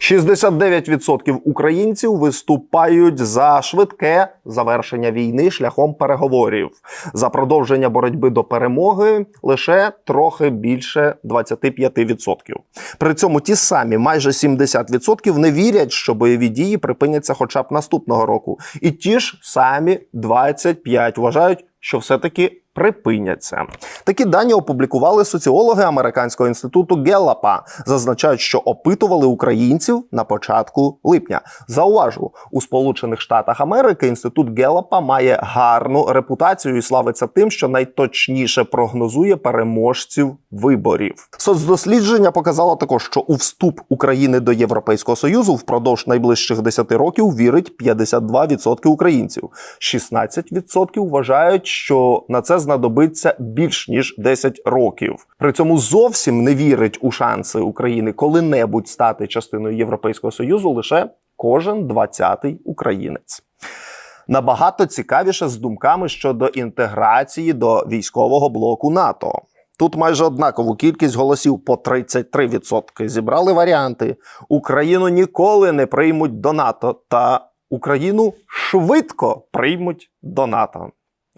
69% українців виступають за швидке завершення війни шляхом переговорів. За продовження боротьби до перемоги лише трохи більше 25%. При цьому ті самі майже 70% не вірять, що бойові дії припиняться хоча б наступного року. І ті ж самі 25 вважають, що все-таки припиняться. Такі дані опублікували соціологи американського інституту Геллапа. Зазначають, що опитували українців на початку липня. Зауважу, у Сполучених Штатах Америки інститут Геллапа має гарну репутацію і славиться тим, що найточніше прогнозує переможців виборів. Соцдослідження показало також, що у вступ України до Європейського союзу впродовж найближчих 10 років вірить 52% українців. 16% вважають, що на це знадобиться більш ніж 10 років. При цьому зовсім не вірить у шанси України коли-небудь стати частиною Європейського союзу лише кожен 20-й українець. Набагато цікавіше з думками щодо інтеграції до військового блоку НАТО. Тут майже однакову кількість голосів по 33% зібрали варіанти: Україну ніколи не приймуть до НАТО, та Україну швидко приймуть до НАТО.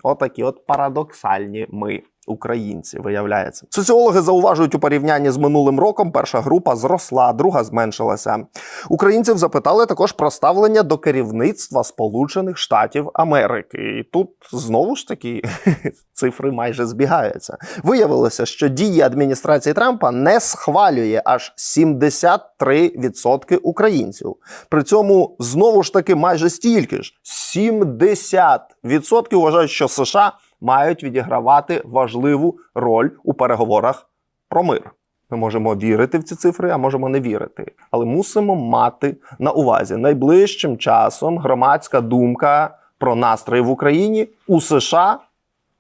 Отакі от парадоксальні ми. Українці виявляється, соціологи зауважують у порівнянні з минулим роком. Перша група зросла, друга зменшилася. Українців запитали також про ставлення до керівництва Сполучених Штатів Америки. І тут знову ж таки цифри майже збігаються. Виявилося, що дії адміністрації Трампа не схвалює аж 73% українців. При цьому знову ж таки майже стільки ж 70% вважають, що США мають відігравати важливу роль у переговорах про мир. Ми можемо вірити в ці цифри, а можемо не вірити. Але мусимо мати на увазі найближчим часом громадська думка про настрої в Україні у США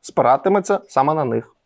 спиратиметься саме на них.